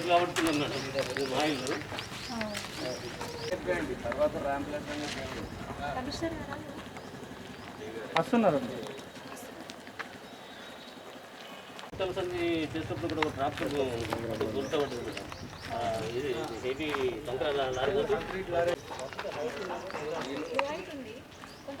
Pipe కాబడుతుంది అన్నట్టు మా ఇల్లు వస్తున్నారు అన్ని చేసేటప్పుడు కూడా ఒక ట్రాక్టర్ ఆ, ఇది హెవీ కంకర లారీ కొంత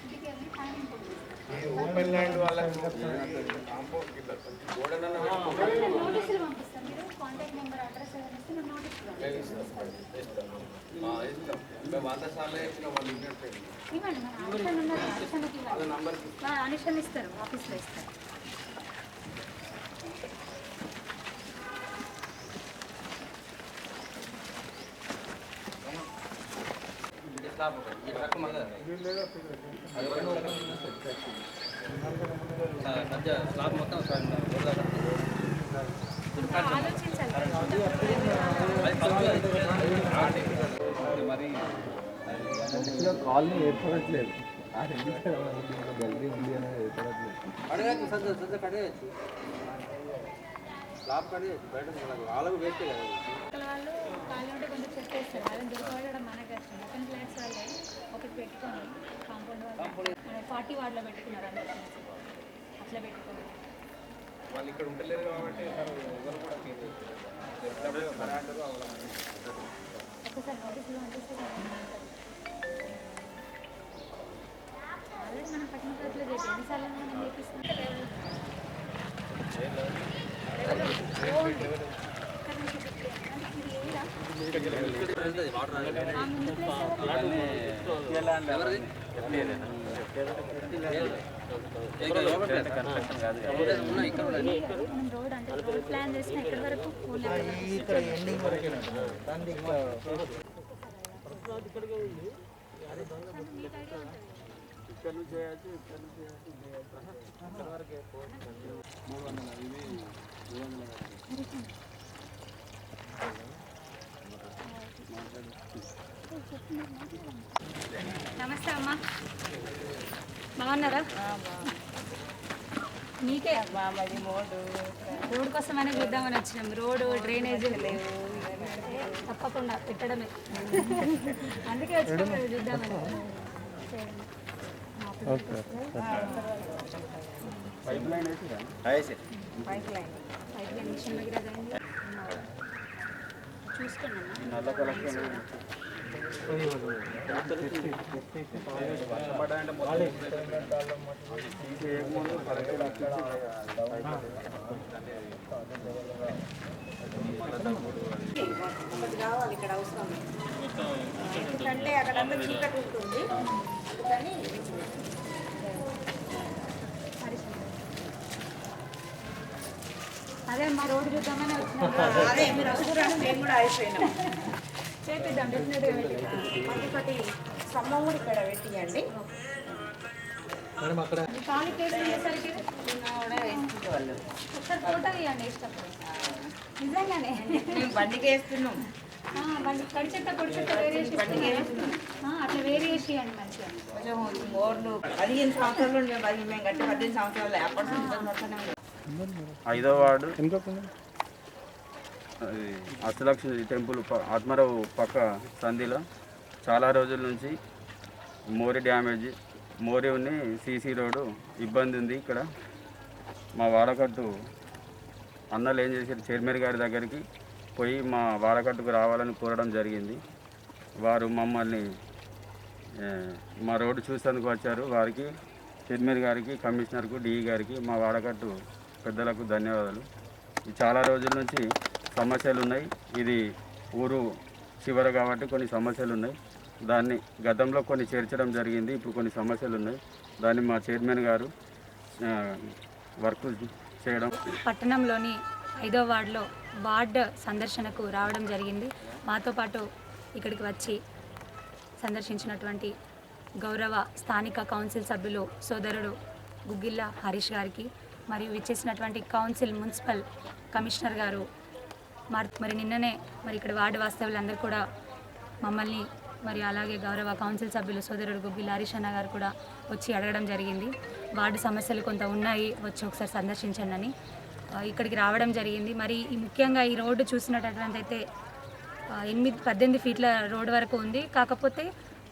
ఇంటికి వెళ్ళి ఫైన్ ఓపెన్ ల్యాండ్ వాళ్ళకి నోటీసులు పంపిస్తాం మీరు కాంటాక్ట్ నెంబర్ అడ్రస్ ఇవ్వండి మన ఉన్నారు ఇవ్వండి ఇస్తారు ఆఫీస్లో ఇస్తారు. స్లాబ్ మొత్తం ఆలోచించాలి మరి కాలనీ ఏర్పడట్లేదు ఆ రెండు గల్లీ ఉంది అనేది ఏర్పడట్లేదు అడగచ్చు సార్ సార్ అడగచ్చు స్లాబ్ కడగచ్చు బయట వాళ్ళకు వేస్తే కదా. వాళ్ళు ఉంటే కొంచెం చెక్ చేస్తారు వాళ్ళని మనకి కష్టం. ఓపెన్ ఫ్లాట్స్ వాళ్ళే ఒకటి పెట్టుకొని కాంపౌండ్ వాళ్ళు. ఫార్టీ వార్డులో పెట్టుకున్నారు అందరూ అట్లా పెట్టుకోవాలి వాళ్ళు ఇక్కడ ఉండలేరు కాబట్టి ఒక్కసారి నోటీసులు పంపిస్తే ఆల్రెడీ మనం పట్టిన ప్రజలు చేసి ఎన్నిసార్లు మనం రోడ్ ప్లాన్ చేసిన వరకు ఇక్కడ నుంచి చేయొచ్చు ఇక్కడ నుంచి చేయొచ్చు ఇక్కడ వరకే మూడు వందల ఇవి నమస్తే అమ్మా. బాగున్నారా? మీకే? రోడ్ కోసమనే చూద్దామని వచ్చినాం. రోడ్ డ్రైనేజీ లేవు. తప్పకుండా పెట్టడమే. అందుకే వచ్చినాం చూద్దామని. పైప్ లైన్ వేసి పైప్ లైన్ దగ్గర ఒకటి కావాలి ఇక్కడ అవసరం ఎందుకంటే అక్కడంతా చీకటి ఉంటుంది. అందుకని మా రోడ్డు చూద్దామని వచ్చినాం మేము కూడా అయిపోయినాం చేపిద్దాం డెఫినెట్గా పెట్టిద్దాం. మళ్ళీ ఒకటి స్తంభం కూడా ఇక్కడ పెట్టియండి. ఒకసారి ఫోటో తీయండి ఇష్టం నిజంగానే. మేము బండికి వేస్తున్నాం. ఆ, బండి కడి చెత్త పొడి చెత్త వేరే అట్లా మంచిగా. కొంచెం మోర్లు పదిహేను సంవత్సరాలు ఉండి మేము పదిహేను మేము గట్టి పదిహేను సంవత్సరాలు అప్పటి నుంచి. ఐదో వార్డు. అది అష్టలక్ష్మి టెంపుల్ ఆత్మారావు పక్క సంధిలో. చాలా రోజుల నుంచి మోరి డ్యామేజ్ మోరి ఉంది సీసీ రోడ్డు ఇబ్బంది ఉంది ఇక్కడ. మా వాడకట్టు అన్నలు ఏం చేశారు? చైర్మన్ గారి దగ్గరికి పోయి మా వాడకట్టుకు రావాలని కోరడం జరిగింది. వారు మమ్మల్ని మా రోడ్డు చూసేందుకు వచ్చారు. వారికి చైర్మన్ గారికి కమిషనర్కు డిఈ గారికి మా వాడకట్టు పెద్దలకు ధన్యవాదాలు. ఈ చాలా రోజుల నుంచి సమస్యలు ఉన్నాయి ఇది ఊరు చివర కాబట్టి కొన్ని సమస్యలు ఉన్నాయి దాన్ని గతంలో కొన్ని చేర్చడం జరిగింది. ఇప్పుడు కొన్ని సమస్యలు ఉన్నాయి దాన్ని మా చైర్మన్ గారు వర్క్ చేయడం పట్టణంలోని ఐదో వార్డులో వార్డ్ సందర్శనకు రావడం జరిగింది. మాతో పాటు ఇక్కడికి వచ్చి సందర్శించినటువంటి గౌరవ స్థానిక కౌన్సిల్ సభ్యులు సోదరుడు గుగ్గిళ్ళ హరీష్ గారికి మరియు ఇచ్చేసినటువంటి కౌన్సిల్ మున్సిపల్ కమిషనర్ గారు మరి నిన్ననే మరి ఇక్కడ వార్డు వాస్తవులందరూ కూడా మమ్మల్ని మరి అలాగే గౌరవ కౌన్సిల్ సభ్యులు సోదరుడు గుబ్బి హరీష్ అన్న గారు కూడా వచ్చి అడగడం జరిగింది. వార్డు సమస్యలు కొంత ఉన్నాయి వచ్చి ఒకసారి సందర్శించండి అని. ఇక్కడికి రావడం జరిగింది. మరి ముఖ్యంగా ఈ రోడ్డు చూసినటువంటి అయితే ఎనిమిది పద్దెనిమిది ఫీట్ల రోడ్డు వరకు ఉంది. కాకపోతే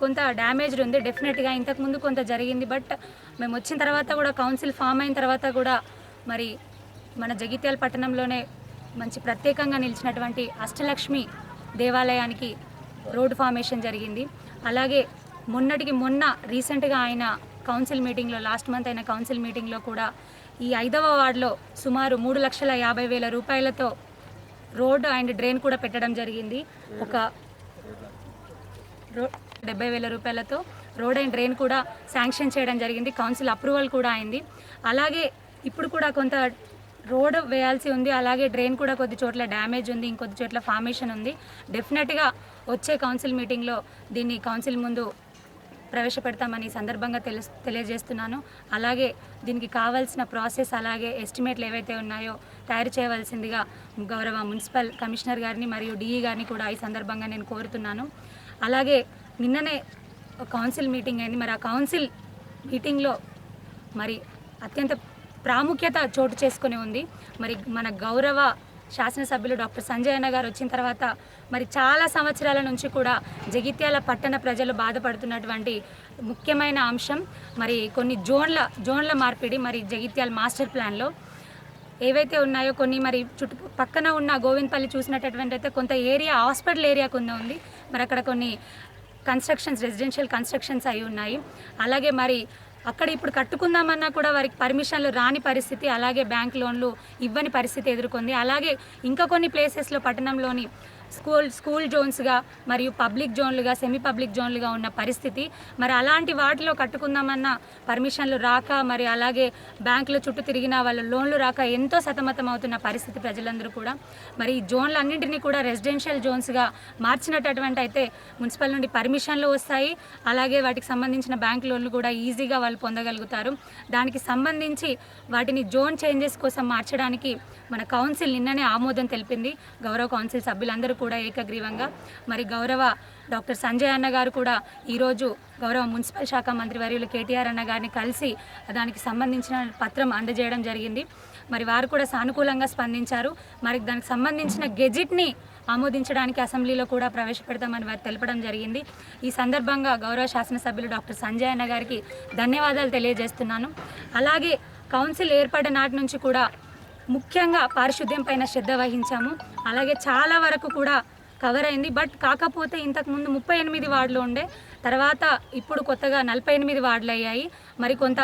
కొంత డ్యామేజ్డ్ ఉంది. డెఫినెట్గా ఇంతకుముందు కొంత జరిగింది. బట్ మేము వచ్చిన తర్వాత కూడా కౌన్సిల్ ఫామ్ అయిన తర్వాత కూడా మరి మన జగిత్యాల పట్టణంలోనే మంచి ప్రత్యేకంగా నిలిచినటువంటి అష్టలక్ష్మి దేవాలయానికి రోడ్డు ఫార్మేషన్ జరిగింది. అలాగే మొన్నటికి మొన్న రీసెంట్గా ఆయన కౌన్సిల్ మీటింగ్లో లాస్ట్ మంత్ అయిన కౌన్సిల్ మీటింగ్లో కూడా ఈ ఐదవ వార్డులో సుమారు మూడు లక్షల యాభై వేల రూపాయలతో రోడ్డు అండ్ డ్రైన్ కూడా పెట్టడం జరిగింది. ఒక రో డెబ్బై వేల రూపాయలతో రోడ్ అండ్ డ్రైన్ కూడా శాంక్షన్ చేయడం జరిగింది. కౌన్సిల్ అప్రూవల్ కూడా అయింది. అలాగే ఇప్పుడు కూడా కొంత రోడ్ వేయాల్సి ఉంది. అలాగే డ్రైన్ కూడా కొద్ది చోట్ల డ్యామేజ్ ఉంది. ఇంకొద్ది చోట్ల ఫార్మేషన్ ఉంది. డెఫినెట్గా వచ్చే కౌన్సిల్ మీటింగ్లో దీన్ని కౌన్సిల్ ముందు ప్రవేశపెడతామని సందర్భంగా తెలు తెలియజేస్తున్నాను. అలాగే దీనికి కావాల్సిన ప్రాసెస్ అలాగే ఎస్టిమేట్లు ఏవైతే ఉన్నాయో తయారు చేయవలసిందిగా గౌరవ మున్సిపల్ కమిషనర్ గారిని మరియు డిఈ గారిని కూడా ఈ సందర్భంగా నేను కోరుతున్నాను. అలాగే నిన్ననే కౌన్సిల్ మీటింగ్ అయింది. మరి ఆ కౌన్సిల్ మీటింగ్లో మరి అత్యంత ప్రాముఖ్యత చోటు చేసుకొని ఉంది. మరి మన గౌరవ శాసనసభ్యులు డాక్టర్ సంజయ్ అన్న గారు వచ్చిన తర్వాత మరి చాలా సంవత్సరాల నుంచి కూడా జగిత్యాల పట్టణ ప్రజలు బాధపడుతున్నటువంటి ముఖ్యమైన అంశం మరి కొన్ని జోన్ల జోన్ల మార్పిడి మరి జగిత్యాల మాస్టర్ ప్లాన్లో ఏవైతే ఉన్నాయో కొన్ని మరి చుట్టు పక్కన ఉన్న గోవిందపల్లి చూసినటువంటి అయితే కొంత ఏరియా హాస్పిటల్ ఏరియా కింద ఉంది. మరి అక్కడ కొన్ని కన్స్ట్రక్షన్స్ రెసిడెన్షియల్ కన్స్ట్రక్షన్స్ అయి ఉన్నాయి. అలాగే మరి అక్కడ ఇప్పుడు కట్టుకుందామన్నా కూడా వారికి పర్మిషన్లు రాని పరిస్థితి అలాగే బ్యాంక్ లోన్లు ఇవ్వని పరిస్థితి ఎదుర్కొంది. అలాగే ఇంకా కొన్ని ప్లేసెస్లో పట్టణంలోని స్కూల్ స్కూల్ జోన్స్గా మరియు పబ్లిక్ జోన్లుగా సెమీ పబ్లిక్ జోన్లుగా ఉన్న పరిస్థితి. మరి అలాంటి వాటిలో కట్టుకుందామన్న పర్మిషన్లు రాక మరి అలాగే బ్యాంకుల చుట్టూ తిరిగిన వాళ్ళ లోన్లు రాక ఎంతో సతమతం అవుతున్న పరిస్థితి ప్రజలందరూ కూడా. మరి ఈ జోన్లు అన్నింటినీ కూడా రెసిడెన్షియల్ జోన్స్గా మార్చినటువంటి అయితే మున్సిపల్ నుండి పర్మిషన్లు వస్తాయి. అలాగే వాటికి సంబంధించిన బ్యాంక్ లోన్లు కూడా ఈజీగా వాళ్ళు పొందగలుగుతారు. దానికి సంబంధించి వాటిని జోన్ చేంజెస్ కోసం మార్చడానికి మన కౌన్సిల్ నిన్ననే ఆమోదం తెలిపింది. గౌరవ కౌన్సిల్ సభ్యులందరూ కూడా కూడా ఏకగ్రీవంగా. మరి గౌరవ డాక్టర్ సంజయ్ అన్న గారు కూడా ఈరోజు గౌరవ మున్సిపల్ శాఖ మంత్రి వర్యులు కేటీఆర్ అన్న గారిని కలిసి దానికి సంబంధించిన పత్రం అందజేయడం జరిగింది. మరి వారు కూడా సానుకూలంగా స్పందించారు. మరి దానికి సంబంధించిన గెజిట్ని ఆమోదించడానికి అసెంబ్లీలో కూడా ప్రవేశపెడతామని వారు తెలపడం జరిగింది. ఈ సందర్భంగా గౌరవ శాసనసభ్యులు డాక్టర్ సంజయ్ అన్న గారికి ధన్యవాదాలు తెలియజేస్తున్నాను. అలాగే కౌన్సిల్ ఏర్పడిన నాటి నుంచి కూడా ముఖ్యంగా పారిశుద్ధ్యం పైన శ్రద్ధ వహించాము. అలాగే చాలా వరకు కూడా కవర్ అయింది. బట్ కాకపోతే ఇంతకుముందు ముప్పై ఎనిమిది వార్డులు ఉండే. తర్వాత ఇప్పుడు కొత్తగా నలభై ఎనిమిది వార్డులు అయ్యాయి. మరి కొంత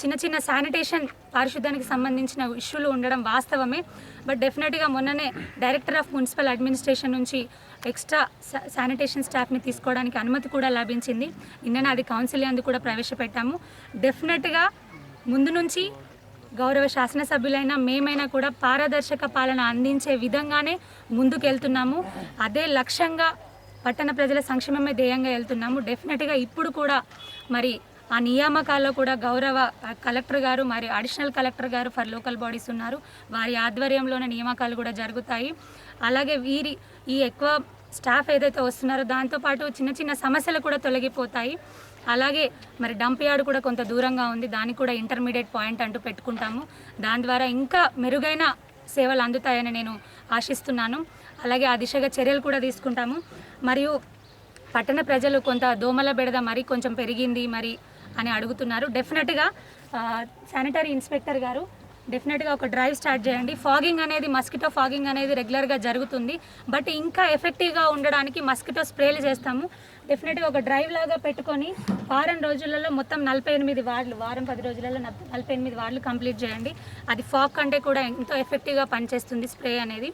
చిన్న చిన్న శానిటేషన్ పారిశుద్ధ్యానికి సంబంధించిన ఇష్యూలు ఉండడం వాస్తవమే. బట్ డెఫినెట్గా మొన్ననే డైరెక్టర్ ఆఫ్ మున్సిపల్ అడ్మినిస్ట్రేషన్ నుంచి ఎక్స్ట్రా శానిటేషన్ స్టాఫ్ని తీసుకోవడానికి అనుమతి కూడా లభించింది. నిన్ననే అది కౌన్సిల్ అందు కూడా ప్రవేశపెట్టాము. డెఫినెట్గా ముందు నుంచి గౌరవ శాసనసభ్యులైన మేమైనా కూడా పారదర్శక పాలన అందించే విధంగానే ముందుకెళ్తున్నాము. అదే లక్ష్యంగా పట్టణ ప్రజల సంక్షేమమే ధ్యేయంగా వెళ్తున్నాము. డెఫినెట్గా ఇప్పుడు కూడా మరి ఆ నియామకాల్లో కూడా గౌరవ కలెక్టర్ గారు మరియు అడిషనల్ కలెక్టర్ గారు ఫర్ లోకల్ బాడీస్ ఉన్నారు. వారి ఆధ్వర్యంలోనే నియామకాలు కూడా జరుగుతాయి. అలాగే వీరి ఈ ఎక్కువ స్టాఫ్ ఏదైతే వస్తున్నారో దాంతోపాటు చిన్న చిన్న సమస్యలు కూడా తొలగిపోతాయి. అలాగే మరి డంప్ యార్డ్ కూడా కొంత దూరంగా ఉంది. దానికి కూడా ఇంటర్మీడియట్ పాయింట్ అంటూ పెట్టుకుంటాము. దాని ద్వారా ఇంకా మెరుగైన సేవలు అందుతాయని నేను ఆశిస్తున్నాను. అలాగే ఆ దిశగా చర్యలు కూడా తీసుకుంటాము. మరియు పట్టణ ప్రజలు కొంత దోమల బెడద మరి కొంచెం పెరిగింది మరి అని అడుగుతున్నారు. డెఫినెట్గా శానిటరీ ఇన్స్పెక్టర్ గారు డెఫినెట్గా ఒక డ్రైవ్ స్టార్ట్ చేయండి. ఫాగింగ్ అనేది మస్కిటో ఫాగింగ్ అనేది రెగ్యులర్గా జరుగుతుంది. బట్ ఇంకా ఎఫెక్టివ్గా ఉండడానికి మస్కిటో స్ప్రేలు చేస్తాము. డెఫినెట్గా ఒక డ్రైవ్ లాగా పెట్టుకొని వారం రోజులలో మొత్తం నలభై ఎనిమిది వార్డులు వారం పది రోజులలో నలభై ఎనిమిది వార్డులు కంప్లీట్ చేయండి. అది ఫాగ్ కంటే కూడా ఎంతో ఎఫెక్టివ్గా పనిచేస్తుంది స్ప్రే అనేది.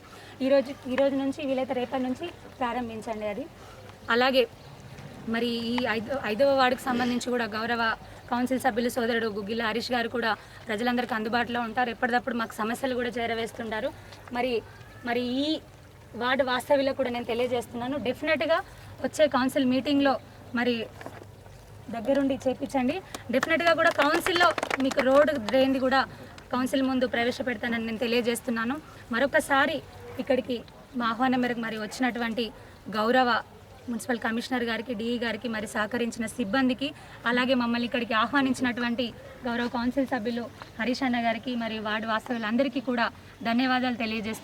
ఈరోజు ఈ రోజు నుంచి వీలైతే రేపటి నుంచి ప్రారంభించండి అది. అలాగే మరి ఈ ఐదో ఐదవ వార్డుకు సంబంధించి కూడా గౌరవ కౌన్సిల్ సభ్యులు సోదరుడు గుగ్గిల హరీష్ గారు కూడా ప్రజలందరికీ అందుబాటులో ఉంటారు. ఎప్పటికప్పుడు మాకు సమస్యలు కూడా చేరవేస్తుంటారు. మరి మరి ఈ వార్డు వాస్తవ్యులకు కూడా నేను తెలియజేస్తున్నాను. డెఫినెట్గా వచ్చే కౌన్సిల్ మీటింగ్లో మరి దగ్గరుండి చేపించండి. డెఫినెట్గా కూడా కౌన్సిల్లో మీకు రోడ్డు డ్రైన్ది కూడా కౌన్సిల్ ముందు ప్రవేశపెడతానని నేను తెలియజేస్తున్నాను. మరొకసారి ఇక్కడికి మా ఆహ్వానం మేరకు మరి వచ్చినటువంటి గౌరవ మున్సిపల్ కమిషనర్ గారికి డిఈ గారికి మరి సహకరించిన సిబ్బందికి అలాగే మమ్మల్ని ఇక్కడికి ఆహ్వానించినటువంటి గౌరవ కౌన్సిల్ సభ్యులు హరీష్ అన్న గారికి మరి వార్డు వాస్తవులందరికీ కూడా ధన్యవాదాలు తెలియజేస్తున్నాను